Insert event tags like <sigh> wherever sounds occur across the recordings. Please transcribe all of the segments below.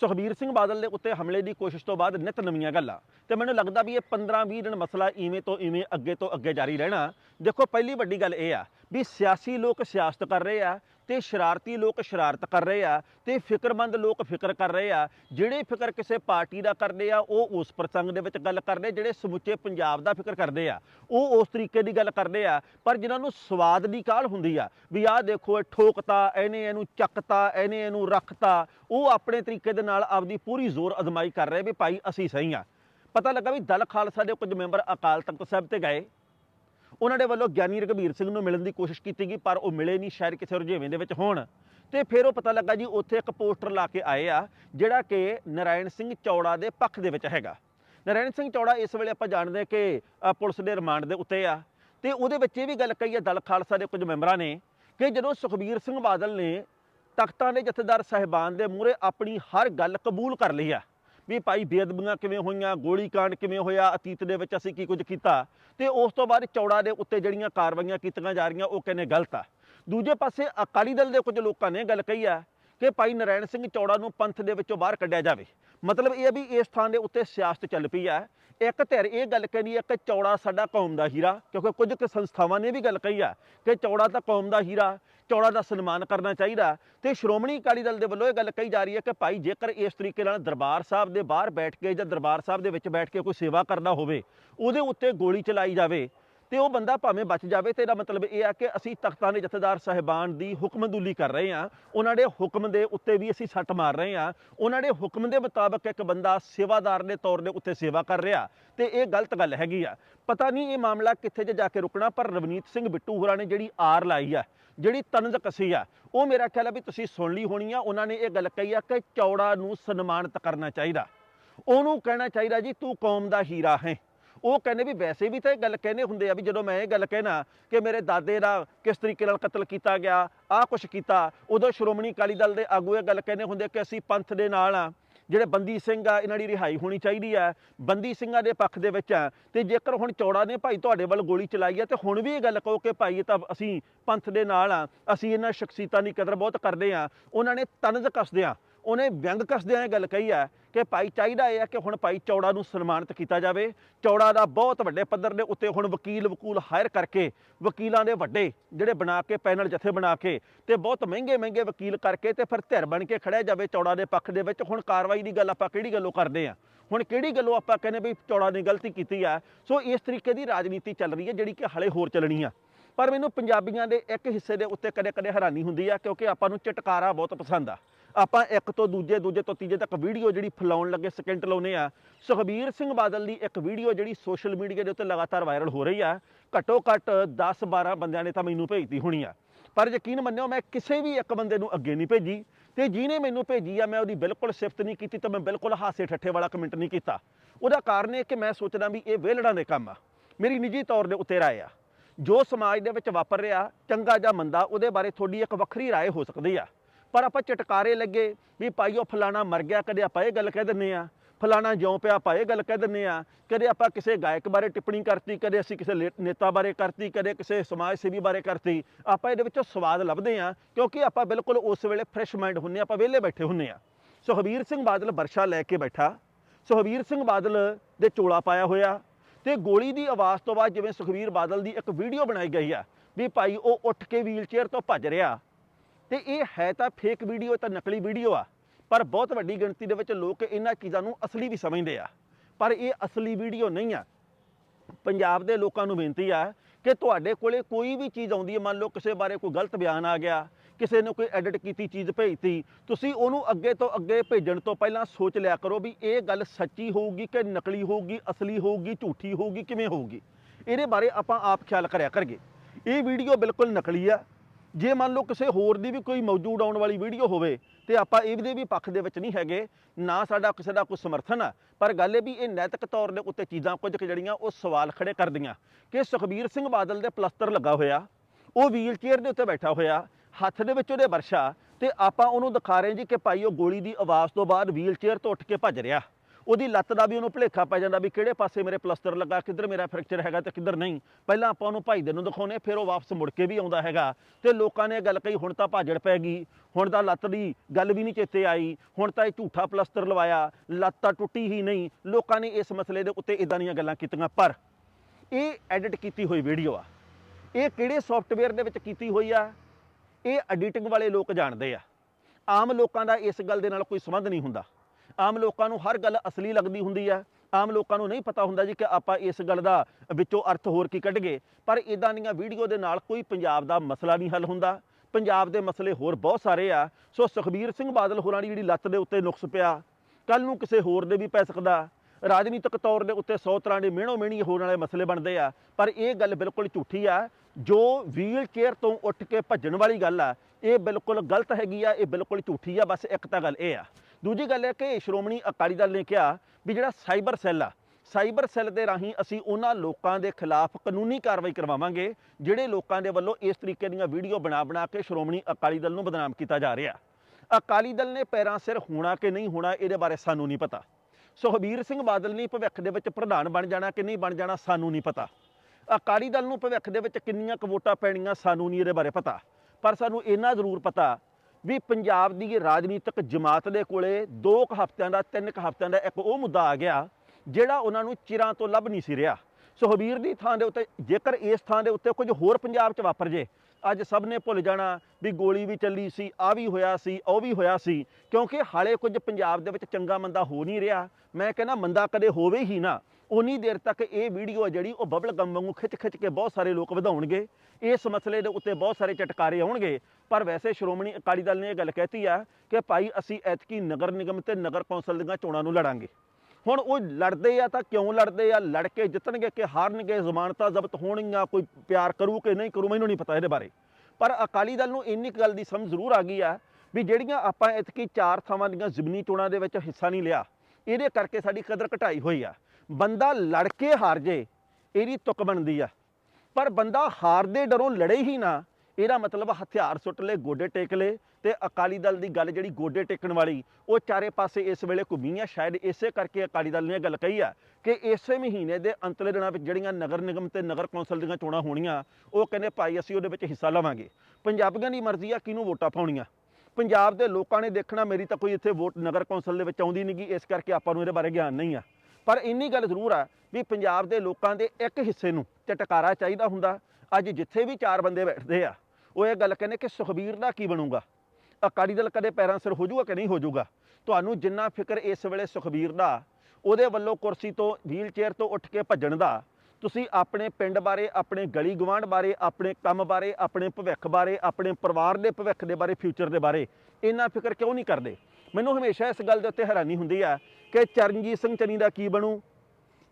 ਸੁਖਬੀਰ ਸਿੰਘ ਬਾਦਲ ਦੇ ਉੱਤੇ ਹਮਲੇ ਦੀ ਕੋਸ਼ਿਸ਼ ਤੋਂ ਬਾਅਦ ਨਿਤ ਨਵੀਆਂ ਗੱਲਾਂ। ਤੇ ਮੈਨੂੰ ਲੱਗਦਾ ਵੀ ਇਹ 15-20 ਦਿਨ ਮਸਲਾ ਇਵੇਂ ਤੋਂ ਇਵੇਂ ਅੱਗੇ ਤੋਂ ਅੱਗੇ ਜਾਰੀ ਰਹਿਣਾ। ਦੇਖੋ, ਪਹਿਲੀ ਵੱਡੀ ਗੱਲ ਇਹ ਆ ਵੀ ਸਿਆਸੀ ਲੋਕ ਸਿਆਸਤ ਕਰ ਰਹੇ ਆ, ਤੇ ਸ਼ਰਾਰਤੀ ਲੋਕ ਸ਼ਰਾਰਤ ਕਰ ਰਹੇ ਆ, ਤੇ ਫਿਕਰਮੰਦ ਲੋਕ ਫਿਕਰ ਕਰ ਰਹੇ ਆ, ਜਿਹੜੇ ਫਿਕਰ ਕਿਸੇ ਪਾਰਟੀ ਦਾ ਕਰਦੇ ਆ, ਉਹ ਉਸ ਪ੍ਰਸੰਗ ਦੇ ਵਿੱਚ ਗੱਲ ਕਰਦੇ, ਜਿਹੜੇ ਸਮੁੱਚੇ ਪੰਜਾਬ ਦਾ ਫਿਕਰ ਕਰਦੇ ਆ, ਉਹ ਉਸ ਤਰੀਕੇ ਦੀ ਗੱਲ ਕਰਦੇ ਆ, ਪਰ ਜਿਨ੍ਹਾਂ ਨੂੰ ਸਵਾਦ ਦੀ ਕਾਲ ਹੁੰਦੀ ਆ, ਵੀ ਆਹ ਦੇਖੋ ਇਹ ਠੋਕਤਾ, ਇਹਨੇ ਇਹਨੂੰ ਚੱਕਤਾ, ਇਹਨੇ ਇਹਨੂੰ ਰੱਖਤਾ, ਉਹ ਆਪਣੇ ਤਰੀਕੇ ਦੇ ਨਾਲ ਆਪਦੀ ਪੂਰੀ ਜ਼ੋਰ ਅਜ਼ਮਾਈ ਕਰ ਰਹੇ ਵੀ ਭਾਈ ਅਸੀਂ ਸਹੀ ਆ। ਪਤਾ ਲੱਗਾ ਵੀ ਦਲ ਖਾਲਸਾ ਦੇ ਕੁਝ ਮੈਂਬਰ ਅਕਾਲ ਤਖਤ ਸਾਹਿਬ ਤੇ ਗਏ ਉਹਨਾਂ ਦੇ ਵੱਲੋਂ ਗਿਆਨੀ ਰਘਬੀਰ ਸਿੰਘ ਨੂੰ ਮਿਲਣ ਦੀ ਕੋਸ਼ਿਸ਼ ਕੀਤੀ ਗਈ, ਪਰ ਉਹ ਮਿਲੇ ਨਹੀਂ, ਸ਼ਾਇਦ ਕਿਸੇ ਰੁਝੇਵੇਂ ਦੇ ਵਿੱਚ ਹੋਣ। ਤੇ ਫਿਰ ਉਹ ਪਤਾ ਲੱਗਾ ਜੀ, ਉੱਥੇ ਇੱਕ ਪੋਸਟਰ ਲਾ ਕੇ ਆਏ ਆ, ਜਿਹੜਾ ਕਿ ਨਰਾਇਣ ਸਿੰਘ ਚੌੜਾ ਦੇ ਪੱਖ ਦੇ ਵਿੱਚ ਹੈਗਾ। ਨਰਾਇਣ ਸਿੰਘ ਚੌੜਾ ਇਸ ਵੇਲੇ ਆਪਾਂ ਜਾਣਦੇ ਹਾਂ ਕਿ ਪੁਲਿਸ ਦੇ ਰਿਮਾਂਡ ਦੇ ਉੱਤੇ ਆ। ਤੇ ਉਹਦੇ ਵਿੱਚ ਇਹ ਵੀ ਗੱਲ ਕਹੀ ਹੈ ਦਲ ਖਾਲਸਾ ਦੇ ਕੁਝ ਮੈਂਬਰਾਂ ਨੇ, ਕਿ ਜਦੋਂ ਸੁਖਬੀਰ ਸਿੰਘ ਬਾਦਲ ਨੇ ਤਖਤਾਂ ਦੇ ਜਥੇਦਾਰ ਸਾਹਿਬਾਨ ਦੇ ਮੂਹਰੇ ਆਪਣੀ ਹਰ ਗੱਲ ਕਬੂਲ ਕਰ ਲਈ ਆ ਵੀ ਭਾਈ ਬੇਅਦਬੀਆਂ ਕਿਵੇਂ ਹੋਈਆਂ ਗੋਲੀकांड ਕਿਵੇਂ ਹੋਇਆ, ਅਤੀਤ ਦੇ ਵਿੱਚ ਅਸੀਂ ਕੀ ਕੁਝ ਕੀਤਾ? ਤੇ ਉਸ ਤੋਂ ਬਾਅਦ ਚੌੜਾ ਦੇ ਉੱਤੇ ਜਿਹੜੀਆਂ ਕਾਰਵਾਈਆਂ ਕੀਤੀਆਂ ਜਾ ਰਹੀਆਂ, ਉਹ ਕਹਿੰਦੇ ਗਲਤ ਆ। ਦੂਜੇ ਪਾਸੇ ਅਕਾਲੀ ਦਲ ਦੇ ਕੁਝ ਲੋਕਾਂ ਨੇ ਗੱਲ ਕਹੀ ਆ ਕਿ ਭਾਈ ਨਰਾਇਣ ਸਿੰਘ ਚੌੜਾ ਨੂੰ ਪੰਥ ਦੇ ਵਿੱਚੋਂ ਬਾਹਰ ਕੱਢਿਆ ਜਾਵੇ। ਮਤਲਬ ਇਹ ਵੀ ਇਸ ਥਾਂ ਦੇ ਉੱਤੇ ਸਿਆਸਤ ਚੱਲ ਪਈ ਆ। ਇੱਕ ਧਿਰ ਇਹ ਗੱਲ ਕਹਿੰਦੀ ਹੈ ਕਿ ਚੌੜਾ ਸਾਡਾ ਕੌਮ ਦਾ ਹੀਰਾ, ਕਿਉਂਕਿ ਕੁਝ ਕੁ ਸੰਸਥਾਵਾਂ ਨੇ ਵੀ ਗੱਲ ਕਹੀ ਆ ਕਿ ਚੌੜਾ ਤਾਂ ਕੌਮ ਦਾ ਹੀਰਾ ਚੌੜਾ ਦਾ ਸਨਮਾਨ ਕਰਨਾ ਚਾਹੀਦਾ। ਤੇ ਸ਼੍ਰੋਮਣੀ ਅਕਾਲੀ ਦਲ ਦੇ ਵੱਲੋਂ ਇਹ ਗੱਲ ਕਹੀ ਜਾ ਰਹੀ ਹੈ ਕਿ ਭਾਈ ਜੇਕਰ ਇਸ ਤਰੀਕੇ ਨਾਲ ਦਰਬਾਰ ਸਾਹਿਬ ਦੇ ਬਾਹਰ ਬੈਠ ਕੇ ਜਾਂ ਦਰਬਾਰ ਸਾਹਿਬ ਦੇ ਵਿੱਚ ਬੈਠ ਕੇ ਕੋਈ ਸੇਵਾ ਕਰਦਾ ਹੋਵੇ, ਉਹਦੇ ਉੱਤੇ ਗੋਲੀ ਚਲਾਈ ਜਾਵੇ, ਤੇ ਉਹ ਬੰਦਾ ਭਾਵੇਂ ਬਚ ਜਾਵੇ, ਤੇ ਇਹਦਾ ਮਤਲਬ ਇਹ ਆ ਕਿ ਅਸੀਂ ਤਖਤਾਂ ਦੇ ਜਥੇਦਾਰ ਸਾਹਿਬਾਨ ਦੀ ਹੁਕਮਦੂਲੀ ਕਰ ਰਹੇ ਹਾਂ। ਉਹਨਾਂ ਦੇ ਹੁਕਮ ਦੇ ਉੱਤੇ ਵੀ ਅਸੀਂ ਸੱਟ ਮਾਰ ਰਹੇ ਹਾਂ। ਉਹਨਾਂ ਦੇ ਹੁਕਮ ਦੇ ਮੁਤਾਬਕ ਇੱਕ ਬੰਦਾ ਸੇਵਾਦਾਰ ਦੇ ਤੌਰ ਦੇ ਉੱਤੇ ਸੇਵਾ ਕਰ ਰਿਹਾ, ਤੇ ਇਹ ਗਲਤ ਗੱਲ ਹੈਗੀ ਆ। ਪਤਾ ਨਹੀਂ ਇਹ ਮਾਮਲਾ ਕਿੱਥੇ ਜੇ ਜਾ ਕੇ ਰੁਕਣਾ, ਪਰ ਰਵਨੀਤ ਸਿੰਘ ਬਿੱਟੂ ਹੋਰਾਂ ਨੇ ਜਿਹੜੀ ਆਰ ਲਾਈ ਆ ਜਿਹੜੀ ਤਨਜ਼ ਕਸੀ ਆ, ਉਹ ਮੇਰਾ ਖਿਆਲ ਆ ਵੀ ਤੁਸੀਂ ਸੁਣ ਲਈ ਹੋਣੀ ਆ, ਉਹਨਾਂ ਨੇ ਇਹ ਗੱਲ ਕਹੀ ਆ ਕਿ ਚੌੜਾ ਨੂੰ ਸਨਮਾਨਿਤ ਕਰਨਾ ਚਾਹੀਦਾ। ਉਹਨੂੰ ਕਹਿਣਾ ਚਾਹੀਦਾ ਜੀ, ਤੂੰ ਕੌਮ ਦਾ ਹੀਰਾ ਹੈ। ਉਹ ਕਹਿੰਦੇ ਵੀ ਵੈਸੇ ਵੀ ਤਾਂ ਇਹ ਗੱਲ ਕਹਿੰਦੇ ਹੁੰਦੇ ਆ ਵੀ ਜਦੋਂ ਮੈਂ ਇਹ ਗੱਲ ਕਹਿਣਾ ਕਿ ਮੇਰੇ ਦਾਦੇ ਦਾ ਕਿਸ ਤਰੀਕੇ ਨਾਲ ਕਤਲ ਕੀਤਾ ਗਿਆ, ਆਹ ਕੁਛ ਕੀਤਾ, ਉਦੋਂ ਸ਼੍ਰੋਮਣੀ ਅਕਾਲੀ ਦਲ ਦੇ ਆਗੂ ਇਹ ਗੱਲ ਕਹਿੰਦੇ ਹੁੰਦੇ ਕਿ ਅਸੀਂ ਪੰਥ ਦੇ ਨਾਲ ਆ। ਜਿਹੜੇ ਬੰਦੀ ਸਿੰਘ ਆ, ਇਹਨਾਂ ਦੀ ਰਿਹਾਈ ਹੋਣੀ ਚਾਹੀਦੀ ਆ। ਬੰਦੀ ਸਿੰਘਾਂ ਦੇ ਪੱਖ ਦੇ ਵਿੱਚ ਆ। ਤੇ ਜੇਕਰ ਹੁਣ ਚੌੜਾ ਨੇ ਭਾਈ ਤੁਹਾਡੇ ਵੱਲ ਗੋਲੀ ਚਲਾਈ ਆ, ਤੇ ਹੁਣ ਵੀ ਇਹ ਗੱਲ ਕਹੋ ਕਿ ਭਾਈ ਇਹ ਤਾਂ ਅਸੀਂ ਪੰਥ ਦੇ ਨਾਲ ਆ, ਅਸੀਂ ਇਹਨਾਂ ਸ਼ਖਸੀਅਤਾਂ ਦੀ ਕਦਰ ਬਹੁਤ ਕਰਦੇ ਆ। ਉਹਨਾਂ ਨੇ ਤਨਜ਼ ਕੱਸਦੇ ਆ ਉਹਨੇ ਵਿਅੰਗ ਕੱਸਦਿਆਂ ਇਹ ਗੱਲ ਕਹੀ ਹੈ ਕਿ ਭਾਈ ਚਾਹੀਦਾ ਇਹ ਹੈ ਕਿ ਹੁਣ ਭਾਈ ਚੌੜਾ ਨੂੰ ਸਨਮਾਨਿਤ ਕੀਤਾ ਜਾਵੇ। ਚੌੜਾ ਦਾ ਬਹੁਤ ਵੱਡੇ ਪੱਧਰ ਦੇ ਉੱਤੇ ਹੁਣ ਵਕੀਲ ਵਕੂਲ ਹਾਇਰ ਕਰਕੇ ਵਕੀਲਾਂ ਦੇ ਵੱਡੇ ਜਿਹੜੇ ਬਣਾ ਕੇ ਪੈਨਲ ਜਥੇ ਬਣਾ ਕੇ ਤੇ ਬਹੁਤ ਮਹਿੰਗੇ ਮਹਿੰਗੇ ਵਕੀਲ ਕਰਕੇ ਤੇ ਫਿਰ ਧਿਰ ਬਣ ਕੇ ਖੜਿਆ ਜਾਵੇ ਚੌੜਾ ਦੇ ਪੱਖ ਦੇ ਵਿੱਚ, ਹੁਣ ਕਾਰਵਾਈ ਦੀ ਗੱਲ ਆਪਾਂ ਕਿਹੜੀ ਗੱਲੋਂ ਕਰਦੇ ਆ ਹੁਣ ਕਿਹੜੀ ਗੱਲੋਂ ਆਪਾਂ ਕਹਿੰਦੇ ਵੀ ਚੌੜਾ ਨੇ ਗਲਤੀ ਕੀਤੀ ਆ? ਸੋ ਇਸ ਤਰੀਕੇ ਦੀ ਰਾਜਨੀਤੀ ਚੱਲ ਰਹੀ ਹੈ ਜਿਹੜੀ ਕਿ ਹਲੇ ਹੋਰ ਚੱਲਣੀ ਆ। ਪਰ ਮੈਨੂੰ ਪੰਜਾਬੀਆਂ ਦੇ ਇੱਕ ਹਿੱਸੇ ਦੇ ਉੱਤੇ ਕਦੇ-ਕਦੇ ਹੈਰਾਨੀ ਹੁੰਦੀ ਆ ਕਿਉਂਕਿ ਆਪਾਂ ਨੂੰ ਚਟਕਾਰਾ ਬਹੁਤ ਪਸੰਦ ਆ। ਆਪਾਂ ਇੱਕ ਤੋਂ ਦੂਜੇ ਦੂਜੇ ਤੋਂ ਤੀਜੇ ਤੱਕ ਵੀਡੀਓ ਜਿਹੜੀ ਫੈਲਾਉਣ ਲੱਗੇ ਸਕਿੰਟ ਲਾਉਨੇ ਆ। ਸੁਖਬੀਰ ਸਿੰਘ ਬਾਦਲ ਦੀ ਇੱਕ ਵੀਡੀਓ ਜਿਹੜੀ ਸੋਸ਼ਲ ਮੀਡੀਆ ਦੇ ਉੱਤੇ ਲਗਾਤਾਰ ਵਾਇਰਲ ਹੋ ਰਹੀ ਆ। ਘੱਟੋ ਘੱਟ 10-12 ਬੰਦਿਆਂ ਨੇ ਤਾਂ ਮੈਨੂੰ ਭੇਜਤੀ ਹੋਣੀ ਆ। ਪਰ ਯਕੀਨ ਮੰਨਿਓ, ਮੈਂ ਕਿਸੇ ਵੀ ਇੱਕ ਬੰਦੇ ਨੂੰ ਅੱਗੇ ਨਹੀਂ ਭੇਜੀ। ਤੇ ਜਿਹਨੇ ਮੈਨੂੰ ਭੇਜੀ ਆ, ਮੈਂ ਉਹਦੀ ਬਿਲਕੁਲ ਸਿਫਤ ਨਹੀਂ ਕੀਤੀ ਤੇ ਮੈਂ ਬਿਲਕੁਲ ਹਾਸੇ ਠੱਠੇ ਵਾਲਾ ਕਮੈਂਟ ਨਹੀਂ ਕੀਤਾ। ਉਹਦਾ ਕਾਰਨ ਇਹ ਕਿ ਮੈਂ ਸੋਚਦਾ ਵੀ ਇਹ ਵਿਹਲੜਾਂ ਦੇ ਕੰਮ ਆ। ਮੇਰੀ ਨਿੱਜੀ ਤੌਰ ਦੇ ਉੱਤੇ ਰਾਏ ਆ। ਜੋ ਸਮਾਜ ਦੇ ਵਿੱਚ ਵਾਪਰ ਰਿਹਾ, ਚੰਗਾ ਜਾਂ ਮੰਦਾ, ਉਹਦੇ ਬਾਰੇ ਤੁਹਾਡੀ ਇੱਕ ਵੱਖਰੀ ਰਾਏ ਹੋ ਸਕਦੀ ਆ। ਪਰ ਆਪਾਂ ਚਟਕਾਰੇ ਲੱਗੇ ਵੀ ਭਾਈ ਉਹ ਫਲਾਣਾ ਮਰ ਗਿਆ ਕਦੇ ਆਪਾਂ ਇਹ ਗੱਲ ਕਹਿ ਦਿੰਨੇ ਆ ਫਲਾਣਾ ਜਿਉਂ ਪਿਆ ਆਪਾਂ ਇਹ ਗੱਲ ਕਹਿ ਦਿੰਨੇ ਆ ਕਦੇ ਆਪਾਂ ਕਿਸੇ ਗਾਇਕ ਬਾਰੇ ਟਿੱਪਣੀ ਕਰਤੀ ਕਦੇ ਅਸੀਂ ਕਿਸੇ ਲੇ- ਨੇਤਾ ਬਾਰੇ ਕਰਤੀ ਕਦੇ ਕਿਸੇ ਸਮਾਜ ਸੇਵੀ ਬਾਰੇ ਕਰਤੀ ਆਪਾਂ ਇਹਦੇ ਵਿੱਚੋਂ ਸਵਾਦ ਲੱਭਦੇ ਆ ਕਿਉਂਕਿ ਆਪਾਂ ਬਿਲਕੁਲ ਉਸ ਵੇਲੇ ਫਰੈਸ਼ ਮਾਈਂਡ ਹੁੰਨੇ ਆ, ਆਪਾਂ ਵਿਹਲੇ ਬੈਠੇ ਹੁੰਨੇ ਆ ਸੁਖਬੀਰ ਸਿੰਘ ਬਾਦਲ ਵਰਸ਼ਾ ਲੈ ਕੇ ਬੈਠਾ। ਸੁਖਬੀਰ ਸਿੰਘ ਬਾਦਲ ਦੇ ਚੋਲਾ ਪਾਇਆ ਹੋਇਆ ਤੇ ਗੋਲੀ ਦੀ ਆਵਾਜ਼ ਤੋਂ ਬਾਅਦ ਜਿਵੇਂ ਸੁਖਬੀਰ ਬਾਦਲ ਦੀ ਇੱਕ ਵੀਡੀਓ ਬਣਾਈ ਗਈ ਆ ਵੀ ਭਾਈ ਉਹ ਉੱਠ ਕੇ ਵੀਲਚੇਅਰ ਤੋਂ ਭੱਜ ਰਿਹਾ। ਤੇ ਇਹ ਹੈ ਤਾਂ ਫੇਕ ਵੀਡੀਓ ਤਾਂ ਨਕਲੀ ਵੀਡੀਓ ਆ। ਪਰ ਬਹੁਤ ਵੱਡੀ ਗਿਣਤੀ ਦੇ ਵਿੱਚ ਲੋਕ ਇਹਨਾਂ ਚੀਜ਼ਾਂ ਨੂੰ ਅਸਲੀ ਵੀ ਸਮਝਦੇ ਆ। ਪਰ ਇਹ ਅਸਲੀ ਵੀਡੀਓ ਨਹੀਂ ਆ। ਪੰਜਾਬ ਦੇ ਲੋਕਾਂ ਨੂੰ ਬੇਨਤੀ ਆ ਕਿ ਤੁਹਾਡੇ ਕੋਲੇ ਕੋਈ ਵੀ ਚੀਜ਼ ਆਉਂਦੀ ਹੈ ਮੰਨ ਲਓ ਕਿਸੇ ਬਾਰੇ ਕੋਈ ਗਲਤ ਬਿਆਨ ਆ ਗਿਆ, ਕਿਸੇ ਨੇ ਕੋਈ ਐਡਿਟ ਕੀਤੀ, ਚੀਜ਼ ਭੇਜਤੀ, ਤੁਸੀਂ ਉਹਨੂੰ ਅੱਗੇ ਤੋਂ ਅੱਗੇ ਭੇਜਣ ਤੋਂ ਪਹਿਲਾਂ ਸੋਚ ਲਿਆ ਕਰੋ ਵੀ ਇਹ ਗੱਲ ਸੱਚੀ ਹੋਊਗੀ ਕਿ ਨਕਲੀ ਹੋਊਗੀ, ਅਸਲੀ ਹੋਊਗੀ, ਝੂਠੀ ਹੋਊਗੀ, ਕਿਵੇਂ ਹੋਊਗੀ? ਇਹਦੇ ਬਾਰੇ ਆਪਾਂ ਆਪ ਖਿਆਲ ਕਰਿਆ ਕਰਗੇ ਇਹ ਵੀਡੀਓ ਬਿਲਕੁਲ ਨਕਲੀ ਆ। ਜੇ ਮੰਨ ਲਓ ਕਿਸੇ ਹੋਰ ਦੀ ਵੀ ਕੋਈ ਮੌਜੂਦ ਆਉਣ ਵਾਲੀ ਵੀਡੀਓ ਹੋਵੇ ਤੇ ਆਪਾਂ ਇਹਦੇ ਵੀ ਪੱਖ ਦੇ ਵਿੱਚ ਨਹੀਂ ਹੈਗੇ, ਨਾ ਸਾਡਾ ਕਿਸੇ ਦਾ ਕੋਈ ਸਮਰਥਨ ਆ, ਪਰ ਗੱਲ ਇਹ ਵੀ ਇਹ ਨੈਤਿਕ ਤੌਰ ਦੇ ਉੱਤੇ ਚੀਜ਼ਾਂ ਕੁਝ ਕੁ ਜਿਹੜੀਆਂ ਉਹ ਸਵਾਲ ਖੜੇ ਕਰਦੀਆਂ ਕਿ ਸੁਖਬੀਰ ਸਿੰਘ ਬਾਦਲ ਦੇ ਪਲਸਤਰ ਲੱਗਾ ਹੋਇਆ, ਉਹ ਵੀਲ ਚੇਅਰ ਦੇ ਉੱਤੇ ਬੈਠਾ ਹੋਇਆ, ਹੱਥ ਦੇ ਵਿੱਚ ਉਹਦੇ ਵਰਸ਼ਾ ਤੇ ਆਪਾਂ ਉਹਨੂੰ ਦਿਖਾ ਰਹੇ ਜੀ ਕਿ ਭਾਈ ਉਹ ਗੋਲੀ ਦੀ ਆਵਾਜ਼ ਤੋਂ ਬਾਅਦ ਵੀਲ ਚੇਅਰ ਤੋਂ ਉੱਠ ਕੇ ਭੱਜ ਰਿਹਾ। ਉਹਦੀ ਲੱਤ ਦਾ ਵੀ ਉਹਨੂੰ ਭੁਲੇਖਾ ਪੈ ਜਾਂਦਾ ਵੀ ਕਿਹੜੇ ਪਾਸੇ ਮੇਰੇ ਪਲਸਟਰ ਲੱਗਾ, ਕਿੱਧਰ ਮੇਰਾ ਫ੍ਰੈਕਚਰ ਹੈਗਾ ਤੇ ਕਿੱਧਰ ਨਹੀਂ। ਪਹਿਲਾਂ ਆਪਾਂ ਉਹਨੂੰ ਭਾਈ ਦੇ ਨੂੰ ਦਿਖਾਉਨੇ ਫਿਰ ਉਹ ਵਾਪਸ ਮੁੜ ਕੇ ਵੀ ਆਉਂਦਾ ਹੈਗਾ। ਤੇ ਲੋਕਾਂ ਨੇ ਇਹ ਗੱਲ ਕਹੀ, ਹੁਣ ਤਾਂ ਭਾਜੜ ਪੈ ਗਈ, ਹੁਣ ਤਾਂ ਲੱਤ ਦੀ ਗੱਲ ਵੀ ਨਹੀਂ ਚੇਤੇ ਆਈ, ਹੁਣ ਤਾਂ ਇਹ ਝੂਠਾ ਪਲਸਟਰ ਲਵਾਇਆ, ਲੱਤ ਤਾਂ ਟੁੱਟੀ ਹੀ ਨਹੀਂ। ਲੋਕਾਂ ਨੇ ਇਸ ਮਸਲੇ ਦੇ ਉੱਤੇ ਇਦਾਂ ਦੀਆਂ ਗੱਲਾਂ ਕੀਤੀਆਂ, ਪਰ ਇਹ ਐਡਿਟ ਕੀਤੀ ਹੋਈ ਵੀਡੀਓ ਆ। ਇਹ ਕਿਹੜੇ ਸੌਫਟਵੇਅਰ ਦੇ ਵਿੱਚ ਕੀਤੀ ਹੋਈ ਆ? ਇਹ ਐਡੀਟਿੰਗ ਵਾਲੇ ਲੋਕ ਜਾਣਦੇ ਆ। ਆਮ ਲੋਕਾਂ ਦਾ ਇਸ ਗੱਲ ਦੇ ਨਾਲ ਕੋਈ ਸੰਬੰਧ ਨਹੀਂ ਹੁੰਦਾ। ਆਮ ਲੋਕਾਂ ਨੂੰ ਹਰ ਗੱਲ ਅਸਲੀ ਲੱਗਦੀ ਹੁੰਦੀ ਆ। ਆਮ ਲੋਕਾਂ ਨੂੰ ਨਹੀਂ ਪਤਾ ਹੁੰਦਾ ਜੀ ਕਿ ਆਪਾਂ ਇਸ ਗੱਲ ਦਾ ਵਿੱਚੋਂ ਅਰਥ ਹੋਰ ਕੀ ਕੱਢ ਗਏ। ਪਰ ਇਦਾਂ ਦੀਆਂ ਵੀਡੀਓ ਦੇ ਨਾਲ ਕੋਈ ਪੰਜਾਬ ਦਾ ਮਸਲਾ ਨਹੀਂ ਹੱਲ ਹੁੰਦਾ। ਪੰਜਾਬ ਦੇ ਮਸਲੇ ਹੋਰ ਬਹੁਤ ਸਾਰੇ ਆ। ਸੋ ਸੁਖਬੀਰ ਸਿੰਘ ਬਾਦਲ ਹੋਰਾਂ ਦੀ ਜਿਹੜੀ ਲੱਤ ਦੇ ਉੱਤੇ ਨੁਕਸ ਪਿਆ। ਕੱਲ ਨੂੰ ਕਿਸੇ ਹੋਰ ਦੇ ਵੀ ਪੈ ਸਕਦਾ। ਰਾਜਨੀਤਿਕ ਤੌਰ ਦੇ ਉੱਤੇ 100 ਤਰ੍ਹਾਂ ਦੇ ਮਿਹਣੋ ਮਿਹਣੀ ਹੋਣ ਵਾਲੇ ਮਸਲੇ ਬਣਦੇ ਆ। ਪਰ ਇਹ ਗੱਲ ਬਿਲਕੁਲ ਝੂਠੀ ਆ। ਜੋ ਵੀਲ ਚੇਅਰ ਤੋਂ ਉੱਠ ਕੇ ਭੱਜਣ ਵਾਲੀ ਗੱਲ ਆ, ਇਹ ਬਿਲਕੁਲ ਗਲਤ ਹੈਗੀ ਆ, ਇਹ ਬਿਲਕੁਲ ਝੂਠੀ ਆ। ਬਸ ਇੱਕ ਤਾਂ ਗੱਲ ਇਹ ਆ ਦੂਜੀ ਗੱਲ ਹੈ ਕਿ ਸ਼੍ਰੋਮਣੀ ਅਕਾਲੀ ਦਲ ਨੇ ਕਿਹਾ ਵੀ ਜਿਹੜਾ ਸਾਈਬਰ ਸੈੱਲ ਆ, ਸਾਈਬਰ ਸੈੱਲ ਦੇ ਰਾਹੀਂ ਅਸੀਂ ਉਹਨਾਂ ਲੋਕਾਂ ਦੇ ਖਿਲਾਫ ਕਾਨੂੰਨੀ ਕਾਰਵਾਈ ਕਰਵਾਵਾਂਗੇ, ਜਿਹੜੇ ਲੋਕਾਂ ਦੇ ਵੱਲੋਂ ਇਸ ਤਰੀਕੇ ਦੀਆਂ ਵੀਡੀਓ ਬਣਾ ਬਣਾ ਕੇ ਸ਼੍ਰੋਮਣੀ ਅਕਾਲੀ ਦਲ ਨੂੰ ਬਦਨਾਮ ਕੀਤਾ ਜਾ ਰਿਹਾ। ਅਕਾਲੀ ਦਲ ਨੇ ਪੈਰਾਂ ਸਿਰ ਹੋਣਾ ਕਿ ਨਹੀਂ ਹੋਣਾ, ਇਹਦੇ ਬਾਰੇ ਸਾਨੂੰ ਨਹੀਂ ਪਤਾ। ਸੁਖਬੀਰ ਸਿੰਘ ਬਾਦਲ ਨੇ ਭਵਿੱਖ ਦੇ ਵਿੱਚ ਪ੍ਰਧਾਨ ਬਣ ਜਾਣਾ ਕਿ ਨਹੀਂ ਬਣ ਜਾਣਾ, ਸਾਨੂੰ ਨਹੀਂ ਪਤਾ। ਅਕਾਲੀ ਦਲ ਨੂੰ ਭਵਿੱਖ ਦੇ ਵਿੱਚ ਕਿੰਨੀਆਂ ਕੁ ਵੋਟਾਂ ਪੈਣੀਆਂ, ਸਾਨੂੰ ਨਹੀਂ ਇਹਦੇ ਬਾਰੇ ਪਤਾ। ਪਰ ਸਾਨੂੰ ਇੰਨਾ ਜ਼ਰੂਰ ਪਤਾ ਵੀ ਪੰਜਾਬ ਦੀ ਰਾਜਨੀਤਿਕ ਜਮਾਤ ਦੇ ਕੋਲੇ 2 ਹਫ਼ਤਿਆਂ ਦਾ 3 ਹਫ਼ਤਿਆਂ ਦਾ ਇੱਕ ਉਹ ਮੁੱਦਾ ਆ ਗਿਆ ਜਿਹੜਾ ਉਹਨਾਂ ਨੂੰ ਚਿਰਾਂ ਤੋਂ ਲੱਭ ਨਹੀਂ ਸੀ ਰਿਹਾ। ਸੁਹਬੀਰ ਦੀ ਥਾਂ ਦੇ ਉੱਤੇ, ਜੇਕਰ ਇਸ ਥਾਂ ਦੇ ਉੱਤੇ ਕੁਝ ਹੋਰ ਪੰਜਾਬ 'ਚ ਵਾਪਰ ਜੇ, ਅੱਜ ਸਭ ਨੇ ਭੁੱਲ ਜਾਣਾ ਵੀ ਗੋਲੀ ਵੀ ਚੱਲੀ ਸੀ ਆ ਵੀ ਹੋਇਆ ਸੀ, ਉਹ ਵੀ ਹੋਇਆ ਸੀ, ਕਿਉਂਕਿ ਹਾਲੇ ਕੁਝ ਪੰਜਾਬ ਦੇ ਵਿੱਚ ਚੰਗਾ ਮੰਦਾ ਹੋ ਨਹੀਂ ਰਿਹਾ। ਮੈਂ ਕਹਿੰਦਾ ਮੰਦਾ ਕਦੇ ਹੋਵੇ ਹੀ ਨਾ। ਉਨੀ ਦੇਰ ਤੱਕ ਇਹ ਵੀਡੀਓ ਆ ਜਿਹੜੀ ਉਹ ਬਬਲ ਗਮ ਵਾਂਗੂ ਖਿੱਚ ਖਿੱਚ ਕੇ ਬਹੁਤ ਸਾਰੇ ਲੋਕ ਵਧਾਉਣਗੇ। ਇਸ ਮਸਲੇ ਦੇ ਉੱਤੇ ਬਹੁਤ ਸਾਰੇ ਚਟਕਾਰੇ ਆਉਣਗੇ। ਪਰ ਵੈਸੇ ਸ਼੍ਰੋਮਣੀ ਅਕਾਲੀ ਦਲ ਨੇ ਇਹ ਗੱਲ ਕਹਿਤੀ ਆ ਕਿ ਭਾਈ ਅਸੀਂ ਐਤਕੀ ਨਗਰ ਨਿਗਮ ਤੇ ਨਗਰ ਕੌਂਸਲ ਦੀਆਂ ਚੋਣਾਂ ਨੂੰ ਲੜਾਂਗੇ। ਹੁਣ ਉਹ ਲੜਦੇ ਆ ਤਾਂ ਕਿਉਂ ਲੜਦੇ ਆ? ਲੜ ਕੇ ਜਿੱਤਣਗੇ ਕਿ ਹਾਰਨਗੇ? ਜ਼ਮਾਨਤਾਂ ਜ਼ਬਤ ਹੋਣਗੀਆਂ? ਕੋਈ ਪਿਆਰ ਕਰੂ ਕਿ ਨਹੀਂ ਕਰੂ? ਮੈਨੂੰ ਨਹੀਂ ਪਤਾ ਇਹਦੇ ਬਾਰੇ। ਪਰ ਅਕਾਲੀ ਦਲ ਨੂੰ ਇੰਨੀ ਕੁ ਗੱਲ ਦੀ ਸਮਝ ਜ਼ਰੂਰ ਆ ਗਈ ਆ ਵੀ ਜਿਹੜੀਆਂ ਆਪਾਂ ਇਤਕੀ ਚਾਰ ਥਾਵਾਂ ਦੀਆਂ ਜ਼ਮੀਨੀ ਚੋਣਾਂ ਦੇ ਵਿੱਚ ਹਿੱਸਾ ਨਹੀਂ ਲਿਆ, ਇਹਦੇ ਕਰਕੇ ਸਾਡੀ ਕਦਰ ਘਟਾਈ ਹੋਈ ਆ। ਬੰਦਾ ਲੜ ਕੇ ਹਾਰ ਜੇ, ਇਹਦੀ ਤੁਕ ਬਣਦੀ ਆ। ਪਰ ਬੰਦਾ ਹਾਰ ਦੇ ਡਰੋਂ ਲੜੇ ਹੀ ਨਾ, ਇਹਦਾ ਮਤਲਬ ਹਥਿਆਰ ਸੁੱਟ ਲੈ ਗੋਡੇ ਟੇਕ ਲੈ ਤੇ ਅਕਾਲੀ ਦਲ ਦੀ ਗੱਲ ਜਿਹੜੀ ਗੋਡੇ ਟੇਕਣ ਵਾਲੀ, ਉਹ ਚਾਰੇ ਪਾਸੇ ਇਸ ਵੇਲੇ ਘੁੰਮੀ ਆ। ਸ਼ਾਇਦ ਇਸੇ ਕਰਕੇ ਅਕਾਲੀ ਦਲ ਨੇ ਇਹ ਗੱਲ ਕਹੀ ਆ ਕਿ ਇਸੇ ਮਹੀਨੇ ਦੇ ਅੰਤਲੇ ਦਿਨਾਂ ਵਿੱਚ ਜਿਹੜੀਆਂ ਨਗਰ ਨਿਗਮ ਤੇ ਨਗਰ ਕੌਂਸਲ ਦੀਆਂ ਚੋਣਾਂ ਹੋਣੀਆਂ, ਉਹ ਕਹਿੰਦੇ ਭਾਈ ਅਸੀਂ ਉਹਦੇ ਵਿੱਚ ਹਿੱਸਾ ਲਵਾਂਗੇ। ਪੰਜਾਬੀਆਂ ਦੀ ਮਰਜ਼ੀ ਆ, ਕਿਹਨੂੰ ਵੋਟਾਂ ਪਾਉਣੀਆਂ? ਪੰਜਾਬ ਦੇ ਲੋਕਾਂ ਨੇ ਦੇਖਣਾ, ਮੇਰੀ ਤਾਂ ਕੋਈ ਇੱਥੇ ਵੋਟ ਨਗਰ ਕੌਂਸਲ ਦੇ ਵਿੱਚ ਆਉਂਦੀ ਨਹੀਂਗੀ ਇਸ ਕਰਕੇ ਆਪਾਂ ਨੂੰ ਇਹਦੇ ਬਾਰੇ ਗਿਆਨ ਨਹੀਂ ਆ। ਪਰ ਇੰਨੀ ਗੱਲ ਜ਼ਰੂਰ ਆ ਵੀ ਪੰਜਾਬ ਦੇ ਲੋਕਾਂ ਦੇ ਇੱਕ ਹਿੱਸੇ ਨੂੰ ਚਟਕਾਰਾ ਚਾਹੀਦਾ ਹੁੰਦਾ। ਅੱਜ ਜਿੱਥੇ ਵੀ ਚਾਰ ਬੰਦੇ ਬੈਠਦੇ ਆ, ਉਹ ਇਹ ਗੱਲ ਕਹਿੰਦੇ ਕਿ ਸੁਖਬੀਰ ਦਾ ਕੀ ਬਣੂਗਾ? ਅਕਾਲੀ ਦਲ ਕਦੇ ਪੈਰਾਂ ਸਿਰ ਹੋ ਜਾਊਗਾ ਕਿ ਨਹੀਂ ਹੋ ਜਾਊਗਾ ਤੁਹਾਨੂੰ ਜਿੰਨਾ ਫਿਕਰ ਇਸ ਵੇਲੇ ਸੁਖਬੀਰ ਦਾ, ਉਹਦੇ ਵੱਲੋਂ ਕੁਰਸੀ ਤੋਂ ਵੀਲ ਚੇਅਰ ਤੋਂ ਉੱਠ ਕੇ ਭੱਜਣ ਦਾ, ਤੁਸੀਂ ਆਪਣੇ ਪਿੰਡ ਬਾਰੇ, ਆਪਣੇ ਗਲੀ ਗਵਾਂਢ ਬਾਰੇ, ਆਪਣੇ ਕੰਮ ਬਾਰੇ, ਆਪਣੇ ਭਵਿੱਖ ਬਾਰੇ, ਆਪਣੇ ਪਰਿਵਾਰ ਦੇ ਭਵਿੱਖ ਦੇ ਬਾਰੇ ਫਿਊਚਰ ਦੇ ਬਾਰੇ ਇੰਨਾ ਫਿਕਰ ਕਿਉਂ ਨਹੀਂ ਕਰਦੇ? ਮੈਨੂੰ ਹਮੇਸ਼ਾ ਇਸ ਗੱਲ ਦੇ ਉੱਤੇ ਹੈਰਾਨੀ ਹੁੰਦੀ ਆ ਕਿ ਚਰਨਜੀਤ ਸਿੰਘ ਚੰਨੀ ਦਾ ਕੀ ਬਣੂ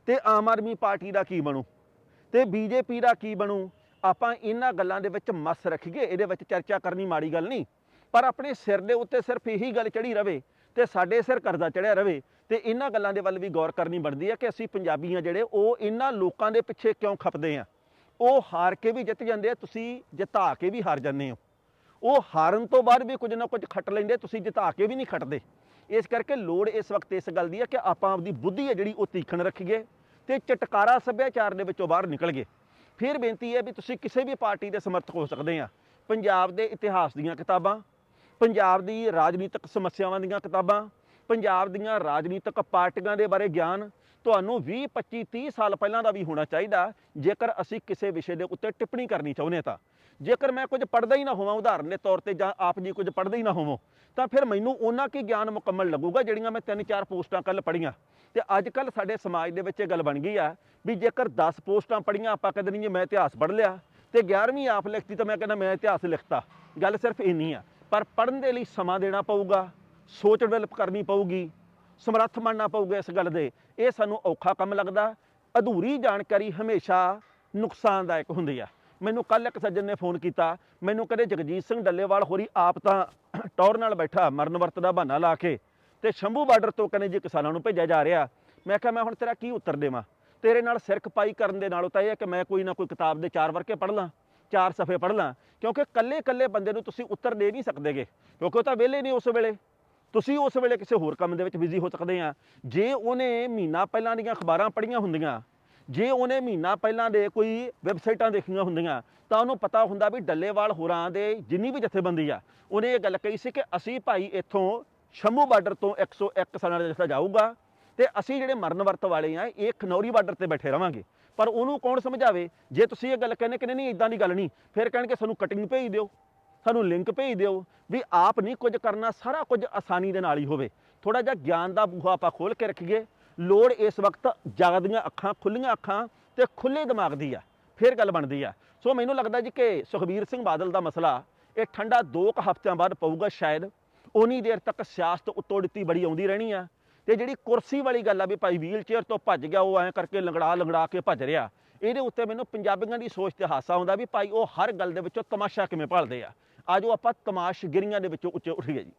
ਤੇ ਆਮ ਆਦਮੀ ਪਾਰਟੀ ਦਾ ਕੀ ਬਣੂ ਤੇ ਬੀਜੇਪੀ ਦਾ ਕੀ ਬਣੂ? ਆਪਾਂ ਇਹਨਾਂ ਗੱਲਾਂ ਦੇ ਵਿੱਚ ਮਸ ਰੱਖੀਏ, ਇਹਦੇ ਵਿੱਚ ਚਰਚਾ ਕਰਨੀ ਮਾੜੀ ਗੱਲ ਨਹੀਂ। ਪਰ ਆਪਣੇ ਸਿਰ ਦੇ ਉੱਤੇ ਸਿਰਫ ਇਹੀ ਗੱਲ ਚੜੀ ਰਵੇ ਤੇ ਸਾਡੇ ਸਿਰ ਕਰਜ਼ਾ ਚੜਿਆ ਰਵੇ ਤੇ ਇਹਨਾਂ ਗੱਲਾਂ ਦੇ ਵੱਲ ਵੀ ਗੌਰ ਕਰਨੀ ਬਣਦੀ ਹੈ ਕਿ ਅਸੀਂ ਪੰਜਾਬੀ ਆ ਜਿਹੜੇ, ਉਹ ਇਹਨਾਂ ਲੋਕਾਂ ਦੇ ਪਿੱਛੇ ਕਿਉਂ ਖਪਦੇ ਆ? ਉਹ ਹਾਰ ਕੇ ਵੀ ਜਿੱਤ ਜਾਂਦੇ ਆ, ਤੁਸੀਂ ਜਿਤਾ ਕੇ ਵੀ ਹਾਰ ਜਾਂਦੇ ਹੋ। ਉਹ ਹਾਰਨ ਤੋਂ ਬਾਅਦ ਵੀ ਕੁਝ ਨਾ ਕੁਝ ਖੱਟ ਲੈਂਦੇ, ਤੁਸੀਂ ਜਿਤਾ ਕੇ ਵੀ ਨਹੀਂ ਖੱਟਦੇ। ਇਸ ਕਰਕੇ ਲੋੜ ਇਸ ਵਕਤ ਇਸ ਗੱਲ ਦੀ ਹੈ ਕਿ ਆਪਾਂ ਆਪਦੀ ਬੁੱਧੀ ਹੈ ਜਿਹੜੀ ਉਹ ਤੀਖਣ ਰੱਖੀਏ ਤੇ ਚਟਕਾਰਾ ਸੱਭਿਆਚਾਰ ਦੇ ਵਿੱਚੋਂ ਬਾਹਰ ਨਿਕਲ ਗਏ। ਫਿਰ ਬੇਨਤੀ ਹੈ ਵੀ ਤੁਸੀਂ ਕਿਸੇ ਵੀ ਪਾਰਟੀ ਦੇ ਸਮਰਥਕ ਹੋ ਸਕਦੇ ਆ। ਪੰਜਾਬ ਦੇ ਇਤਿਹਾਸ ਦੀਆਂ ਕਿਤਾਬਾਂ, ਪੰਜਾਬ ਦੀ ਰਾਜਨੀਤਿਕ ਸਮੱਸਿਆਵਾਂ ਦੀਆਂ ਕਿਤਾਬਾਂ, ਪੰਜਾਬ ਦੀਆਂ ਰਾਜਨੀਤਿਕ ਪਾਰਟੀਆਂ ਦੇ ਬਾਰੇ ਗਿਆਨ ਤੁਹਾਨੂੰ 20 25 30 ਸਾਲ ਪਹਿਲਾਂ ਦਾ ਵੀ ਹੋਣਾ ਚਾਹੀਦਾ। ਜੇਕਰ ਅਸੀਂ ਕਿਸੇ ਵਿਸ਼ੇ ਦੇ ਉੱਤੇ ਟਿੱਪਣੀ ਕਰਨੀ ਚਾਹੁੰਦੇ ਤਾਂ। ਜੇਕਰ ਮੈਂ ਕੁਝ ਪੜ੍ਹਦਾ ਹੀ ਨਾ ਹੋਵਾਂ, ਉਦਾਹਰਨ ਦੇ ਤੌਰ ਤੇ ਜਾਂ ਆਪ ਜੀ ਕੁਝ ਪੜ੍ਹਦੇ ਹੀ ਨਾ ਹੋਵੋ, ਤਾਂ ਫਿਰ ਮੈਨੂੰ ਉਹਨਾਂ ਕੀ ਗਿਆਨ ਮੁਕੰਮਲ ਲੱਗੂਗਾ ਜਿਹੜੀਆਂ ਮੈਂ ਤਿੰਨ ਚਾਰ ਪੋਸਟਾਂ ਕੱਲ ਪੜ੍ਹੀਆਂ। ਤੇ ਅੱਜ ਕੱਲ ਸਾਡੇ ਸਮਾਜ ਦੇ ਵਿੱਚ ਇਹ ਗੱਲ ਬਣ ਗਈ ਆ ਵੀ ਜੇਕਰ 10 ਪੋਸਟਾਂ ਪੜ੍ਹੀਆਂ, ਆਪਾਂ ਕਹਿੰਦੇ ਨਹੀਂ ਜੀ ਮੈਂ ਇਤਿਹਾਸ ਪੜ੍ਹ ਲਿਆ, ਤੇ 11ਵੀਂ ਆਪ ਲਿਖਤੀ ਤਾਂ ਮੈਂ ਕਹਿੰਦਾ ਮੈਂ ਇਤਿਹਾਸ ਲਿਖਤਾ। ਗੱਲ ਸਿਰਫ ਇੰਨੀ ਆ, ਪਰ ਪੜ੍ਹਨ ਦੇ ਲਈ ਸਮਾਂ ਦੇਣਾ ਪਊਗਾ, ਸੋਚ ਡਿਵੈਲਪ ਕਰਨੀ ਪਊਗੀ, ਸਮਰੱਥ ਬਣਨਾ ਪਊਗਾ ਇਸ ਗੱਲ ਦੇ। ਇਹ ਸਾਨੂੰ ਔਖਾ ਕੰਮ ਲੱਗਦਾ, ਅਧੂਰੀ ਜਾਣਕਾਰੀ ਹਮੇਸ਼ਾ ਨੁਕਸਾਨਦਾਇਕ ਹੁੰਦੀ ਆ। ਮੈਨੂੰ ਕੱਲ ਇੱਕ ਸੱਜਣ ਨੇ ਫੋਨ ਕੀਤਾ। ਮੈਨੂੰ ਕਹਿੰਦੇ, ਜਗਜੀਤ ਸਿੰਘ ਡੱਲੇਵਾਲ ਹੋਰੀ ਆਪ ਤਾਂ <clears throat> ਟੌਰ ਨਾਲ ਬੈਠਾ, ਮਰਨ ਵਰਤ ਦਾ ਬਹਾਨਾ ਲਾ ਕੇ। ਤੇ ਸ਼ੰਭੂ ਬਾਰਡਰ ਤੋਂ ਕਹਿੰਦੇ ਜੀ ਕਿਸਾਨਾਂ ਨੂੰ ਭੇਜਿਆ ਜਾ ਰਿਹਾ। ਮੈਂ ਕਿਹਾ, ਮੈਂ ਹੁਣ ਤੇਰਾ ਕੀ ਉੱਤਰ ਦੇਵਾਂ? ਤੇਰੇ ਨਾਲ ਸਿਰ ਖਪਾਈ ਕਰਨ ਦੇ ਨਾਲੋਂ ਤਾਂ ਇਹ ਹੈ ਕਿ ਮੈਂ ਕੋਈ ਨਾ ਕੋਈ ਕਿਤਾਬ ਦੇ ਚਾਰ ਵਰਕੇ ਪੜ੍ਹ ਲਾਂ, ਚਾਰ ਸਫ਼ੇ ਪੜ੍ਹ ਲਾਂ, ਕਿਉਂਕਿ ਕੱਲੇ ਕੱਲੇ ਬੰਦੇ ਨੂੰ ਤੁਸੀਂ ਉੱਤਰ ਦੇ ਨਹੀਂ ਸਕਦੇਗੇ, ਕਿਉਂਕਿ ਉਹ ਤਾਂ ਵਿਹਲੇ ਨਹੀਂ ਉਸ ਵੇਲੇ। ਤੁਸੀਂ ਉਸ ਵੇਲੇ ਕਿਸੇ ਹੋਰ ਕੰਮ ਦੇ ਵਿੱਚ ਬਿਜ਼ੀ ਹੋ ਸਕਦੇ ਆ। ਜੇ ਉਹਨੇ ਮਹੀਨਾ ਪਹਿਲਾਂ ਦੀਆਂ ਅਖਬਾਰਾਂ ਪੜ੍ਹੀਆਂ ਹੁੰਦੀਆਂ ਜੇ ਉਹਨੇ ਮਹੀਨਾ ਪਹਿਲਾਂ ਦੇ ਕੋਈ ਵੈਬਸਾਈਟਾਂ ਦੇਖੀਆਂ ਹੁੰਦੀਆਂ, ਤਾਂ ਉਹਨੂੰ ਪਤਾ ਹੁੰਦਾ ਵੀ ਡੱਲੇਵਾਲ ਹੋਰਾਂ ਦੇ ਜਿੰਨੀ ਵੀ ਜਥੇਬੰਦੀ ਆ, ਉਹਨੇ ਇਹ ਗੱਲ ਕਹੀ ਸੀ ਕਿ ਅਸੀਂ ਭਾਈ ਇੱਥੋਂ ਸ਼ੰਭੂ ਬਾਰਡਰ ਤੋਂ 101 ਸਾਲਾਂ ਦਾ ਜਥਾ ਜਾਊਗਾ ਤੇ ਅਸੀਂ ਜਿਹੜੇ ਮਰਨ ਵਰਤ ਵਾਲੇ ਆ, ਇਹ ਖਨੌਰੀ ਬਾਰਡਰ ਤੇ ਬੈਠੇ ਰਵਾਂਗੇ। ਪਰ ਉਹਨੂੰ ਕੌਣ ਸਮਝਾਵੇ? ਜੇ ਤੁਸੀਂ ਇਹ ਗੱਲ ਕਹਿੰਦੇ ਕਿ ਨਹੀਂ ਇਦਾਂ ਦੀ ਗੱਲ ਨਹੀਂ, ਫਿਰ ਕਹਿਣਗੇ ਸਾਨੂੰ ਕਟਿੰਗ ਭੇਜ ਦਿਓ, ਸਾਨੂੰ ਲਿੰਕ ਭੇਜ ਦਿਓ ਵੀ ਆਪ ਨਹੀਂ ਕੁਝ ਕਰਨਾ, ਸਾਰਾ ਕੁਝ ਆਸਾਨੀ ਦੇ ਨਾਲ ਹੀ ਹੋਵੇ। ਥੋੜਾ ਜਿਹਾ ਗਿਆਨ ਦਾ ਬੂਹਾ ਆਪਾਂ ਖੋਲ ਕੇ ਰੱਖੀਏ। ਲੋੜ ਇਸ ਵਕਤ ਜਗਦੀਆਂ ਅੱਖਾਂ, ਖੁੱਲੀਆਂ ਅੱਖਾਂ ਤੇ ਖੁੱਲੇ ਦਿਮਾਗ ਦੀ ਆ। ਫਿਰ ਗੱਲ ਬਣਦੀ ਆ। ਸੋ ਮੈਨੂੰ ਲੱਗਦਾ ਜੀ ਕਿ ਸੁਖਬੀਰ ਸਿੰਘ ਬਾਦਲ ਦਾ ਮਸਲਾ, ਇਹ ਠੰਡਾ 2 ਕੁ ਹਫ਼ਤਿਆਂ ਬਾਅਦ ਪਊਗਾ ਸ਼ਾਇਦ। ਉਨੀ ਦੇਰ ਤੱਕ ਸਿਆਸਤ ਉੱਤੋਂ ਦਿੱਤੀ ਬੜੀ ਆਉਂਦੀ ਰਹਿਣੀ ਆ। ਤੇ ਜਿਹੜੀ ਕੁਰਸੀ ਵਾਲੀ ਗੱਲ ਆ ਵੀ ਭਾਈ ਵੀਲ ਚੇਅਰ ਤੋਂ ਭੱਜ ਗਿਆ, ਉਹ ਐਂ ਕਰਕੇ ਲੰਗੜਾ ਲੰਗੜਾ ਕੇ ਭੱਜ ਰਿਹਾ। ਇਹਦੇ ਉੱਤੇ ਮੈਨੂੰ ਪੰਜਾਬੀਆਂ ਦੀ ਸੋਚ ਤੇ ਹਾਸਾ ਆਉਂਦਾ ਵੀ ਭਾਈ ਉਹ ਹਰ ਗੱਲ ਦੇ ਵਿੱਚੋਂ ਤਮਾਸ਼ਾ ਕਿਵੇਂ ਭਾਲਦੇ ਆ। ਅੱਜ ਉਹ ਆਪਾਂ ਤਮਾਸ਼ਗਿਰੀਆਂ ਦੇ ਵਿੱਚੋਂ ਉੱਚੇ ਉੱਠੀਏ ਜੀ।